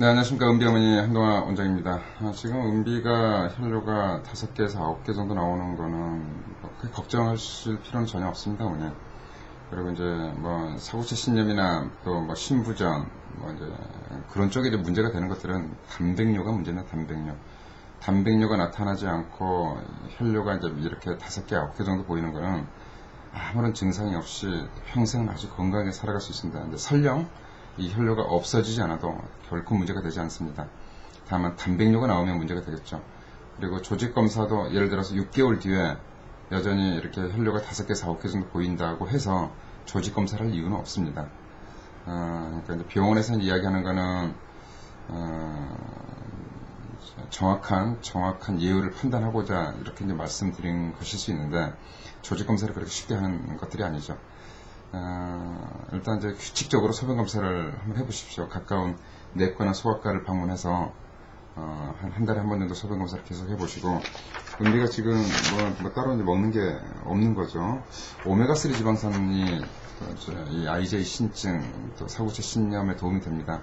네, 안녕하십니까. 은비 어머니 한동아 원장입니다. 아, 지금 은비가 혈류가 5개에서 9개 정도 나오는 거는 뭐 크게 걱정하실 필요는 전혀 없습니다, 어머니. 그리고 이제 뭐 사고체 신염이나 또 뭐 신부전, 뭐 이제 그런 쪽에 이제 문제가 되는 것들은 단백뇨가 문제는 단백뇨. 단백뇨가 나타나지 않고 혈류가 이제 이렇게 5개, 9개 정도 보이는 거는 아무런 증상이 없이 평생 아주 건강하게 살아갈 수 있습니다. 근데 설령 이 혈류가 없어지지 않아도 결코 문제가 되지 않습니다. 다만 단백뇨가 나오면 문제가 되겠죠. 그리고 조직 검사도 예를 들어서 6개월 뒤에 여전히 이렇게 혈류가 5개, 4개 정도 보인다고 해서 조직 검사를 할 이유는 없습니다. 어, 그러니까 병원에서 이야기하는 거는 어, 정확한 정확한 예우를 판단하고자 이렇게 이제 말씀드린 것일 수 있는데 조직 검사를 그렇게 쉽게 하는 것들이 아니죠. 어, 일단 이제 규칙적으로 소변 검사를 한번 해보십시오. 가까운 내과나 소아과를 방문해서 어, 한, 한 달에 한 번 정도 소변 검사를 계속 해보시고 은비가 지금 뭐, 뭐 따로 이제 먹는 게 없는 거죠. 오메가3 지방산이 이 IJ 신증 또 사구체 신염에 도움이 됩니다.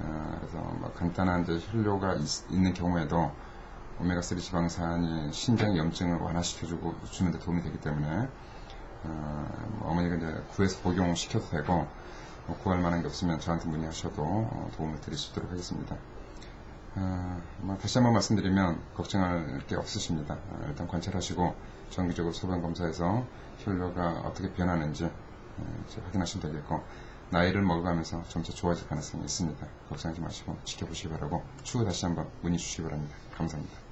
어, 그래서 뭐 간단한 이제 혈뇨가 있, 는 경우에도 오메가3 지방산이 신장 염증을 완화시켜주고 주는 데 도움이 되기 때문에 어, 뭐 어머니가 이제 구해서 복용시켜도 되고 뭐 구할 만한 게 없으면 저한테 문의하셔도 어, 도움을 드릴 수 있도록 하겠습니다. 어, 뭐 다시 한번 말씀드리면 걱정할 게 없으십니다. 어, 일단 관찰하시고 정기적으로 소변 검사해서 혈뇨가 어떻게 변하는지 어, 확인하시면 되겠고 나이를 먹어가면서 점차 좋아질 가능성이 있습니다. 걱정하지 마시고 지켜보시기 바라고 추후 다시 한번 문의 주시기 바랍니다. 감사합니다.